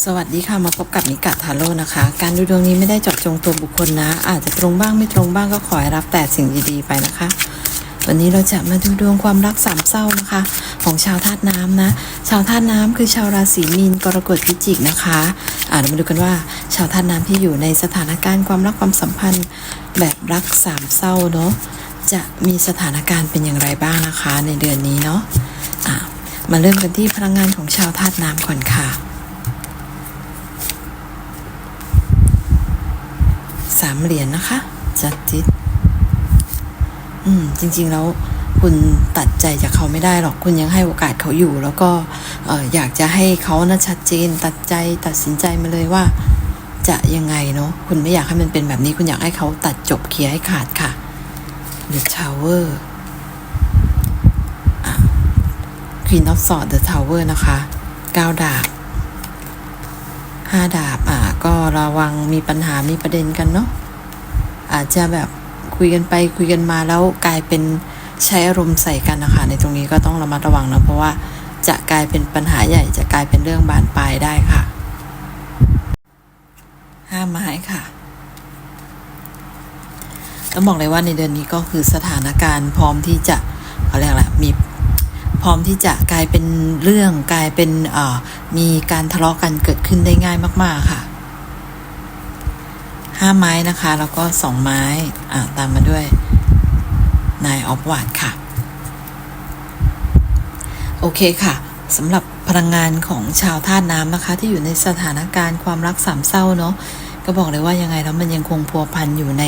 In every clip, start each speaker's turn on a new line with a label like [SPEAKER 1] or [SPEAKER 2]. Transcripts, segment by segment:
[SPEAKER 1] สวัสดีค่ะ มาพบกับนิกะทาโร่นะคะ การดูดวงนี้ไม่ได้เจาะจงตัวบุคคลนะ อาจจะตรงบ้างไม่ตรงบ้างก็ขอให้รับแต่สิ่งดีๆไปนะคะ วันนี้เราจะมาดูดวงความรักสามเศร้านะคะ ของชาวธาตุน้ำนะ ชาวธาตุน้ำคือชาวราศีมีนกรกฎพิจิกนะคะอ่าเรามาดูกันว่า ชาวธาตุน้ำที่อยู่ในสถานการณ์ความรักความสัมพันธ์แบบรักสามเศร้าเนาะจะมีสถานการณ์เป็นอย่างไรบ้างนะคะ ในเดือนนี้เนาะอะมาเริ่มกันที่พลังงานของชาวธาตุน้ำก่อนค่ะ สาม เหรียญนะคะ จัดจิต อืม จริง ๆ แล้วคุณตัดใจจากเขาไม่ได้หรอก คุณยังให้โอกาสเขาอยู่ แล้วก็เอ่อยากจะให้เขานะชัดเจน ตัดใจตัดสินใจมาเลยว่า จะยังไงเนาะ คุณไม่อยากให้มันเป็นแบบนี้ คุณอยากให้เขาตัดจบเคลียร์ให้ขาดค่ะ The Tower อะ Queen of Swords The Tower นะคะเก้าดาบห้าดาบ อะ ก็ระวังมีปัญหามีประเด็นกันเนาะ อาจจะแบบคุยกันไปคุยกันมาแล้วกลายเป็นใช้อารมณ์ใส่กันนะคะในตรงนี้ก็ต้องระมัดระวังนะเพราะว่าจะกลายเป็นปัญหาใหญ่จะกลายเป็นเรื่องบานปลายได้ค่ะห้าไม้ค่ะต้องบอกเลยว่าในเดือนนี้ก็คือสถานการณ์ พร้อมที่จะเขาเรียกอะไรมีพร้อมที่จะกลายเป็นเรื่องกลายเป็นมีการทะเลาะกันเกิดขึ้นได้ง่ายมาก ๆค่ะ ห้าไม้นะคะ แล้วก็สองไม้อ่าตามมาด้วยนายออฟวาดค่ะ โอเคค่ะสำหรับพลังงานของชาวธาตุน้ำนะคะ ที่อยู่ในสถานการณ์ความรักสามเศร้าเนาะก็บอกเลยว่ายังไงแล้วมันยังคงพัวพันอยู่ใน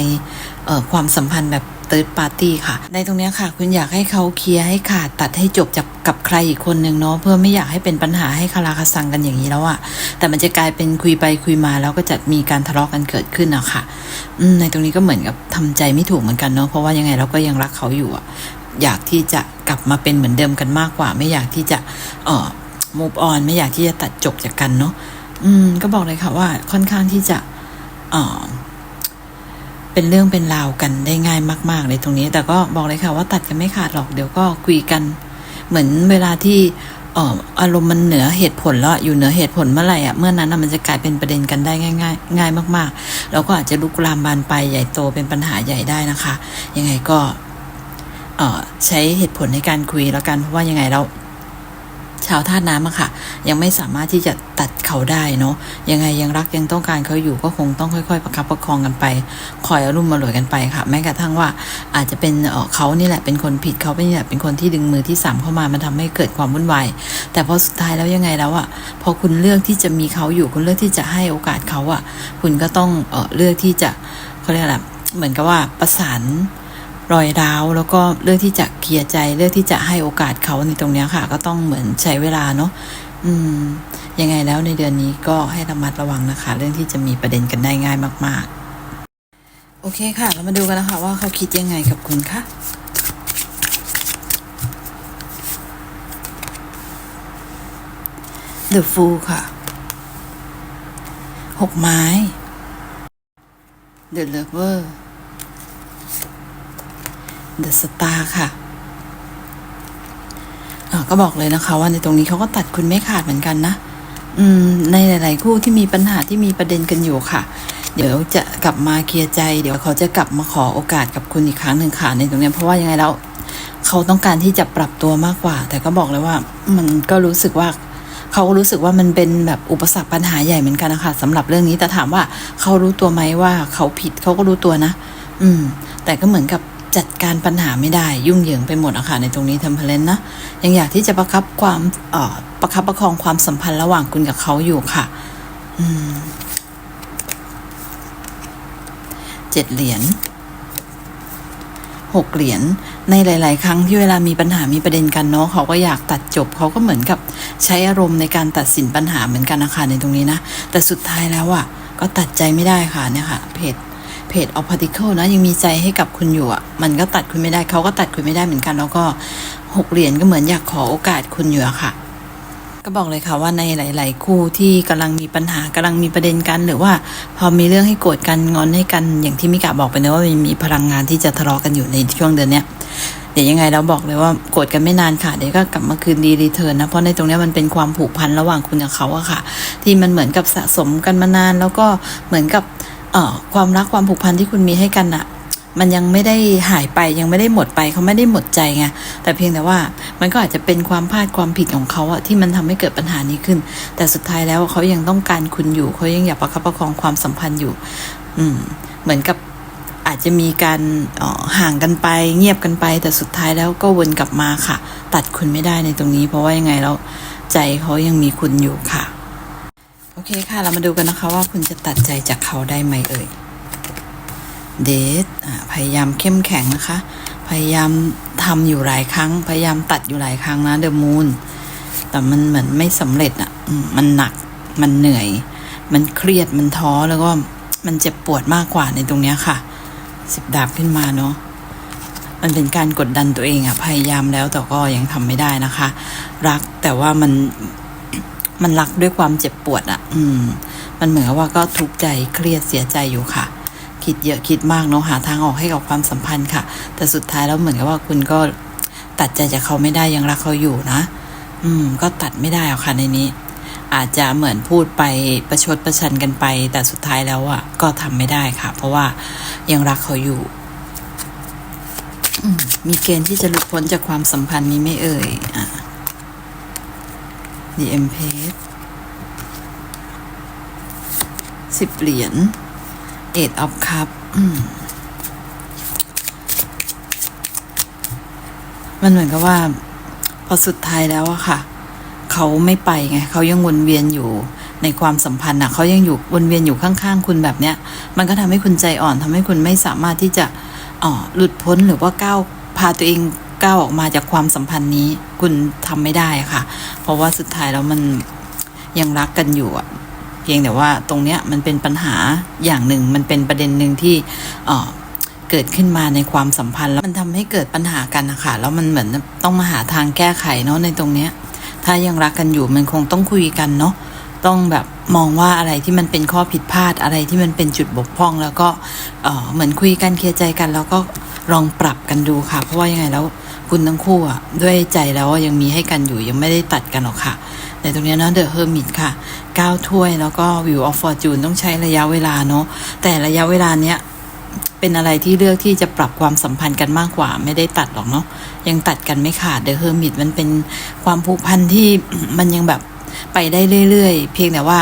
[SPEAKER 1] ความสัมพันธ์แบบ เติร์ดปาร์ตี้ค่ะ ในตรงนี้ค่ะ คุณอยากให้เขาเคลียร์ให้ขาดตัดให้จบจากกับใครอีกคนหนึ่งเนาะเพื่อไม่อยากให้เป็นปัญหาให้คาราคาซังกันอย่างนี้แล้วอะแต่มันจะกลายเป็นคุยไปคุยมาแล้วก็จะมีการทะเลาะกันเกิดขึ้นอะค่ะในตรงนี้ก็เหมือนกับทำใจไม่ถูกเหมือนกันเนาะเพราะว่ายังไงเราก็ยังรักเขาอยู่อะอยากที่จะกลับมาเป็นเหมือนเดิมกันมากกว่า ไม่อยากที่จะเอ่อ move on ไม่อยากที่จะตัดจบจากกันเนาะอืมก็บอกเลยค่ะว่าค่อนข้างที่จะเอ่อ เป็นเรื่องเป็นราวกันได้ง่ายมาก ๆ เลยตรงนี้ แต่ก็บอกเลยค่ะว่าตัดกันไม่ขาดหรอกเดี๋ยวก็คุยกัน เหมือนเวลาที่ออารมณ์มันเหนือเหตุผลแล้วอยู่เหนือเหตุผลเมื่อไหร่อะเมื่อนั้นน่ะมันจะกลายเป็นประเด็นกันได้ง่ายง่ายง่ายมากๆ แล้วก็อาจจะลุกลามบานไปใหญ่โตเป็นปัญหาใหญ่ได้นะคะ ยังไงก็เออใช้เหตุผลในการคุยแล้วกันเพราะว่ายังไงเรา ชาวธาตุน้ำอะค่ะ ยังไม่สามารถที่จะตัดเขาได้เนาะยังไงยังรักยังต้องการเขาอยู่ก็คงต้องค่อย ๆ ประคับประคองกันไปคอยอารมณ์มาหลวยกันไปค่ะ แม้กระทั่งว่าอาจจะเป็นเอ่อเขานี่แหละเป็นคนผิดเขาเป็นนี่แหละเป็นคนที่ดึงมือที่สามเข้ามามันทำให้เกิดความวุ่นวายแต่พอสุดท้ายแล้วยังไงแล้วอะพอคุณเลือกที่จะมีเขาอยู่คุณเลือกที่จะให้โอกาสเขาอะคุณก็ต้องเออเลือกที่จะเขาเรียกอะไรเหมือนกับว่าประสาน รอยร้าว แล้วก็เลือกที่จะเคลียร์ใจเลือกที่จะให้โอกาสเขาในตรงนี้ค่ะ ก็ต้องเหมือนใช้เวลาเนาะอืม ยังไงแล้วในเดือนนี้ก็ให้ระมัดระวังนะคะ เรื่องที่จะมีประเด็นกันได้ง่ายมาก ๆ โอเคค่ะ เรามาดูกันนะคะว่าเขาคิดยังไงกับคุณคะ The Fool ค่ะหกไม้ The Lover The Star ค่ะก็บอกเลยนะคะ ว่าในตรงนี้เขาก็ตัดคุณไม่ขาดเหมือนกันนะ อืม ในหลาย ๆ คู่ที่มีปัญหาที่มีประเด็นกันอยู่ค่ะ เดี๋ยวจะกลับมาเคลียร์ใจ เดี๋ยวเขาจะกลับมาขอโอกาสกับคุณอีกครั้งหนึ่งค่ะในตรงนี้เพราะว่ายังไงแล้วเขาต้องการที่จะปรับตัวมากกว่า แต่ก็บอกเลยว่า มันก็รู้สึกว่าเขาก็รู้สึกว่ามันเป็นแบบอุปสรรคปัญหาใหญ่เหมือนกันนะคะสำหรับเรื่องนี้แต่ถามว่าเขารู้ตัวไหมว่าเขาผิดเขาก็รู้ตัวนะ อืม แต่ก็เหมือนกับ จัดการปัญหาไม่ได้ยุ่งเหยิงไปหมดอะค่ะในตรงนี้เทมเพลนนะยังอยากที่จะประคับความประคับประคองความสัมพันธ์ระหว่างคุณกับเขาอยู่ค่ะอืมเจ็ดเหรียญหกเหรียญในหลาย ๆ ครั้งที่เวลามีปัญหามีประเด็นกันเนาะเขาก็อยากตัดจบเขาก็เหมือนกับใช้อารมณ์ในการตัดสินปัญหาเหมือนกันนะคะในตรงนี้นะแต่สุดท้ายแล้วอะก็ตัดใจไม่ได้ค่ะเนี่ยค่ะเพจ เพจออพาร์ติเคิลนะยังมีใจให้กับคุณอยู่อะ มันก็ตัดคุณไม่ได้เขาก็ตัดคุณไม่ได้เหมือนกัน แล้วก็หกเหรียญก็เหมือนอยากขอโอกาสคุณอยู่อะค่ะ ก็บอกเลยค่ะว่าในหลาย ๆ คู่ที่กำลังมีปัญหากำลังมีประเด็นกัน หรือว่าพอมีเรื่องให้โกรธกันงอนให้กันอย่างที่มิกาบอกไปนะว่ามันมีพลังงานที่จะทะเลาะกันอยู่ในช่วงเดือนเนี้ยเดี๋ยวยังไงเราบอกเลยว่าโกรธกันไม่นานค่ะเดี๋ยวก็กลับมาคืนดีรีเทิร์นนะเพราะในตรงเนี้ยมันเป็นความผูกพันระหว่างคุณกับเขาอะค่ะ ที่มันเหมือนกับสะสมกันมานาน แล้วก็เหมือนกับ ความรักความผูกพันที่คุณมีให้กันอะมันยังไม่ได้หายไปยังไม่ได้หมดไปเขาไม่ได้หมดใจไงแต่เพียงแต่ว่ามันก็อาจจะเป็นความพลาดความผิดของเขาอะที่มันทำให้เกิดปัญหานี้ขึ้น แต่สุดท้ายแล้วเขายังต้องการคุณอยู่เขายังอยากประคับประคองความสัมพันธ์อยู่ อืม เหมือนกับอาจจะมีการออห่างกันไป เงียบกันไป แต่สุดท้ายแล้วก็วนกลับมาค่ะ ตัดคุณไม่ได้ในตรงนี้ เพราะว่ายังไงแล้วใจเขายังมีคุณอยู่ค่ะ เคค่ะ เรามาดูกันนะคะว่าคุณจะตัดใจจากเขาได้ไหมเอ่ย เดทพยายามเข้มแข็งนะคะ พยายามทำอยู่หลายครั้ง พยายามตัดอยู่หลายครั้งนะเดอะมูนแต่มันเหมือนไม่สำเร็จอะมันหนักมันเหนื่อย มันเครียดมันท้อแล้วก็มันเจ็บปวดมากกว่าในตรงเนี้ยค่ะ สิบดาบขึ้นมาเนาะมันเป็นการกดดันตัวเองอะพยายามแล้วแต่ก็ยังทำไม่ได้นะคะ รักแต่ว่ามัน มันรักด้วยความเจ็บปวดอะอืม มันเหมือนว่าก็ทุกข์ใจเครียดเสียใจอยู่ค่ะ คิดเยอะคิดมากเนาะหาทางออกให้กับความสัมพันธ์ค่ะ แต่สุดท้ายแล้วเหมือนกับว่าคุณก็ตัดใจจากเขาไม่ได้ยังรักเขาอยู่นะ อืม ก็ตัดไม่ได้หรอกค่ะในนี้ อาจจะเหมือนพูดไปประชดประชันกันไป แต่สุดท้ายแล้วอะ ก็ทำไม่ได้ค่ะ เพราะว่ายังรักเขาอยู่อืมมีเกณฑ์ที่จะหลุดพ้นจากความสัมพันธ์นี้ไม่เอ่ยอะ The Empress สิบเหรียญ Eight of Cup อืมมันเหมือนกับว่า พอสุดท้ายแล้วอะค่ะ เขาไม่ไปไงเขายังวนเวียนอยู่ในความสัมพันธ์อะเขายังอยู่วนเวียนอยู่ข้างๆ คุณแบบเนี้ย มันก็ทำให้คุณใจอ่อนทำให้คุณไม่สามารถที่จะอ๋อหลุดพ้นหรือว่าก้าวพาตัวเอง ก้าวออกมาจากความสัมพันธ์นี้ คุณทำไม่ได้ค่ะ เพราะว่าสุดท้ายแล้วมันยังรักกันอยู่อะเพียงแต่ว่าตรงเนี้ยมันเป็นปัญหาอย่างหนึ่ง มันเป็นประเด็นหนึ่งที่เเกิดขึ้นมาในความสัมพันธ์ แล้วมันทำให้เกิดปัญหากันนะคะแล้วมันเหมือนต้องมาหาทางแก้ไขเนาะในตรงเนี้ย ถ้ายังรักกันอยู่มันคงต้องคุยกันเนาะต้องแบบมองว่าอะไรที่มันเป็นข้อผิดพลาดอะไรที่มันเป็นจุดบกพร่อง แล้วก็เเหมือนคุยกันเคลียร์ใจกัน แล้วก็ลองปรับกันดูค่ะ เพราะว่ายังไงแล้ว คุณทั้งคู่อะด้วยใจแล้วอะยังมีให้กันอยู่ยังไม่ได้ตัดกันหรอกค่ะ ในตรงนี้เนะเดอะเฮอร์มิตค่ะก้าถ้วยแล้วก็วิวออฟฟอร์จูนต้องใช้ระยะเวลาเนาะแต่ระยะเวลาเนี้ยเป็นอะไรที่เลือกที่จะปรับความสัมพันธ์กันมากกว่า ไม่ได้ตัดหรอกเนาะยังตัดกันไม่ขาดเดอะเฮอร์มิตมันเป็นความผูกพันที่มันยังแบบ ไปได้เรื่อยๆ เพียงแต่ว่า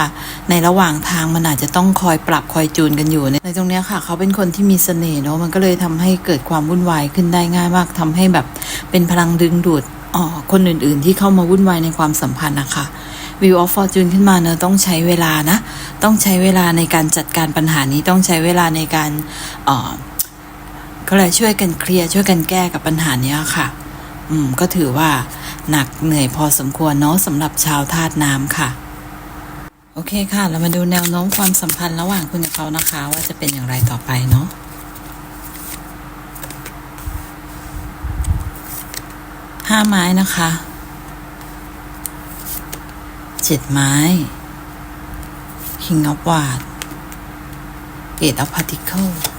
[SPEAKER 1] ในระหว่างทางมันอาจจะต้องคอยปรับคอยจูนกันอยู่ในตรงนี้ค่ะ เขาเป็นคนที่มีเสน่ห์เนาะมันก็เลยทำให้เกิดความวุ่นวายขึ้นได้ง่ายมากทำให้แบบเป็นพลังดึงดูดอ๋อคนอื่นๆ ที่เข้ามาวุ่นวายในความสัมพันธ์นะคะวิวออฟฟอร์จูนขึ้นมาเนอะต้องใช้เวลานะ ต้องใช้เวลาในการจัดการปัญหานี้ต้องใช้เวลาในการเออก็เลยช่วยกันเคลียร์ช่วยกันแก้กับปัญหานี้ค่ะ อืมก็ถือว่า หนักเหนื่อยพอสมควรเนาะสำหรับชาวธาตุน้ำค่ะ โอเคค่ะ เรามาดูแนวโน้มความสัมพันธ์ระหว่างคุณกับเขานะคะ ว่าจะเป็นอย่างไรต่อไปเนาะห้าไม้นะคะเจ็ดไม้ King of w a r d Eight of Particle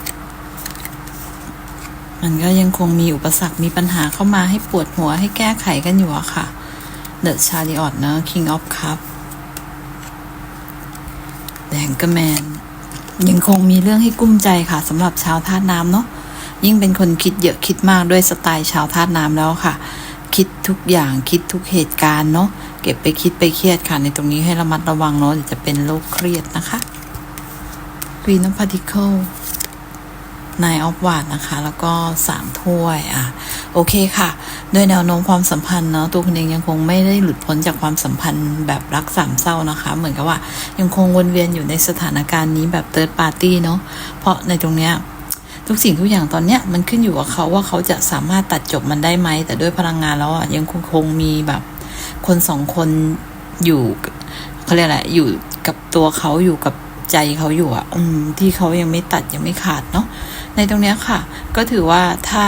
[SPEAKER 1] มันก็ยังคงมีอุปสรรคมีปัญหาเข้ามาให้ปวดหัวให้แก้ไขกันอยู่อะค่ะ The Chariot เนอะ King of Cup แดงกระแมนยังคงมีเรื่องให้กุ้มใจค่ะสำหรับชาวธาตุน้ำเนาะยิ่งเป็นคนคิดเยอะคิดมากด้วยสไตล์ชาวธาตุน้ำแล้วค่ะ คิดทุกอย่างคิดทุกเหตุการณ์เนาะเก็บไปคิดไปเครียดค่ะ ในตรงนี้ให้ระมัดระวังเนาะเดี๋ยวจะเป็นโรคเครียดนะคะ Queen of Particle นายออฟวาดนะคะ แล้วก็สามถ้วยอะโอเคค่ะ ด้วยแนวโน้มความสัมพันธ์เนาะตัวคุณเองยังคงไม่ได้หลุดพ้นจากความสัมพันธ์แบบรักสามเศร้านะคะ เหมือนกับว่ายังคงวนเวียนอยู่ในสถานการณ์นี้แบบเติร์ดปาร์ตี้เนาะเพราะในตรงเนี้ยทุกสิ่งทุกอย่างตอนเนี้ยมันขึ้นอยู่กับเขาว่าเขาจะสามารถตัดจบมันได้ไหม แต่ด้วยพลังงานแล้วอะยังคงคงมีแบบคนสองคนอยู่เขาเรียกอะไรอยู่กับตัวเขาอยู่กับ ใจเขาอยู่อะอืมที่เขายังไม่ตัดยังไม่ขาดเนาะในตรงเนี้ยค่ะ ก็ถือว่าถ้า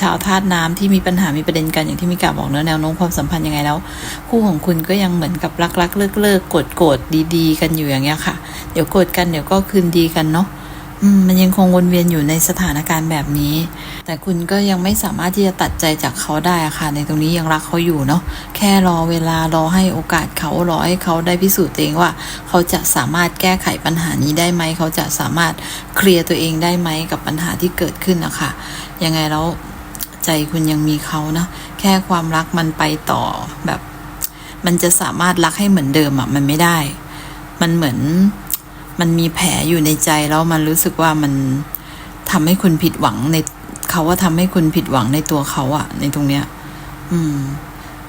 [SPEAKER 1] ชาวธาตุน้ำที่มีปัญหามีประเด็นกันอย่างที่มีกาบอกเนอะแนวโน้มความสัมพันธ์ยังไงแล้ว คู่ของคุณก็ยังเหมือนกับรักๆเลิกเลิกโกรธโกรธดีๆ กันอยู่อย่างเงี้ยค่ะ เดี๋ยวโกรธกันเดี๋ยวก็คืนดีกันเนาะ มันยังคงวนเวียนอยู่ในสถานการณ์แบบนี้ แต่คุณก็ยังไม่สามารถที่จะตัดใจจากเขาได้ค่ะ ในตรงนี้ยังรักเขาอยู่เนาะ แค่รอเวลารอให้โอกาสเขารอให้เขาได้พิสูจน์ตัวเองว่า เขาจะสามารถแก้ไขปัญหานี้ได้ไหม เขาจะสามารถเคลียร์ตัวเองได้ไหมกับปัญหาที่เกิดขึ้นนะคะยังไงแล้วใจคุณยังมีเขานะแค่ความรักมันไปต่อแบบ มันจะสามารถรักให้เหมือนเดิมอะมันไม่ได้ มันเหมือน มันมีแผลอยู่ในใจแล้วมันรู้สึกว่ามันทำให้คุณผิดหวังในเขาว่าทำให้คุณผิดหวังในตัวเขาอะในตรงเนี้ย อืม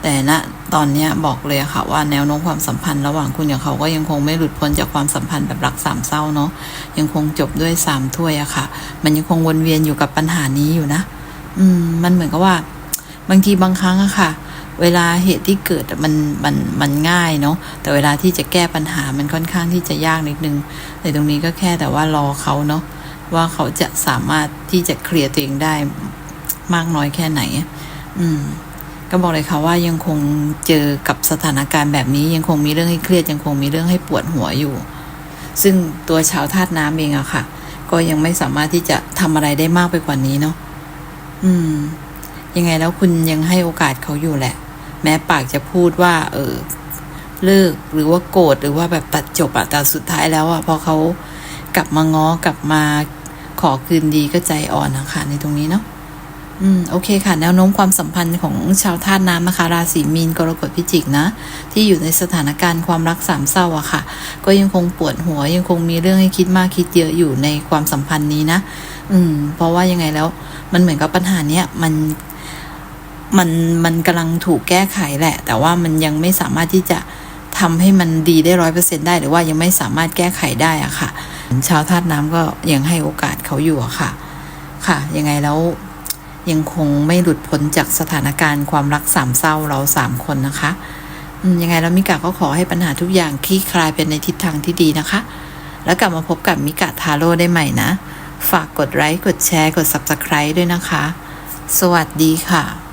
[SPEAKER 1] แต่ณตอนเนี้ยบอกเลยอะค่ะว่าแนวโน้มความสัมพันธ์ระหว่างคุณกับเขาก็ยังคงไม่หลุดพ้นจากความสัมพันธ์แบบรักสามเศร้าเนาะยังคงจบด้วยสามถ้วยอะค่ะ มันยังคงวนเวียนอยู่กับปัญหานี้อยู่นะ อืม มันเหมือนกับว่า บางทีบางครั้งอะค่ะ เวลาเหตุที่เกิดมันมันมันง่ายเนาะแต่เวลาที่จะแก้ปัญหามันค่อนข้างที่จะยากนิดนึงในตรงนี้ก็แค่แต่ว่ารอเขาเนาะว่าเขาจะสามารถที่จะเคลียร์ตัวเองได้มากน้อยแค่ไหน อืม ก็บอกเลยค่ะว่ายังคงเจอกับสถานการณ์แบบนี้ ยังคงมีเรื่องให้เครียดยังคงมีเรื่องให้ปวดหัวอยู่ ซึ่งตัวชาวธาตุน้ำเองอะค่ะ ก็ยังไม่สามารถที่จะทำอะไรได้มากไปกว่านี้เนาะอืม ยังไงแล้วคุณยังให้โอกาสเขาอยู่แหละ แม้ปากจะพูดว่า เออเลิกหรือว่าโกรธหรือว่าแบบตัดจบอะแต่สุดท้ายแล้วอะพอเขากลับมาง้อกลับมาขอคืนดีก็ใจอ่อนนะคะในตรงนี้เนาะอืมโอเคค่ะ แนวโน้มความสัมพันธ์ของชาวธาตุน้ำนะคะ ราศีมีนกรกฎพิจิกนะ ที่อยู่ในสถานการณ์ความรักสามเศร้าอะค่ะ ก็ยังคงปวดหัวยังคงมีเรื่องให้คิดมากคิดเยอะอยู่ในความสัมพันธ์นี้นะ อืม เพราะว่ายังไงแล้ว มันเหมือนกับปัญหาเนี้ยมัน มันมันกำลังถูกแก้ไขแหละ แต่ว่ามันยังไม่สามารถที่จะทำให้มันดีได้ร้อยเปอร์เซ็นได้หรือว่ายังไม่สามารถแก้ไขได้อะค่ะ ชาวธาตุน้ำก็ยังให้โอกาสเขาอยู่อะค่ะ ค่ะ ยังไงแล้วยังคงไม่หลุดพ้นจากสถานการณ์ความรักสามเศร้าเราสามคนนะคะยังไงแล้วมิกาก็ขอให้ปัญหาทุกอย่างคลี่คลายเป็นในทิศทางที่ดีนะคะ แล้วกลับมาพบกับมิกาทาโร่ได้ใหม่นะ ฝากกดไลค์กดแชร์กด subscribe ด้วยนะคะ สวัสดีค่ะ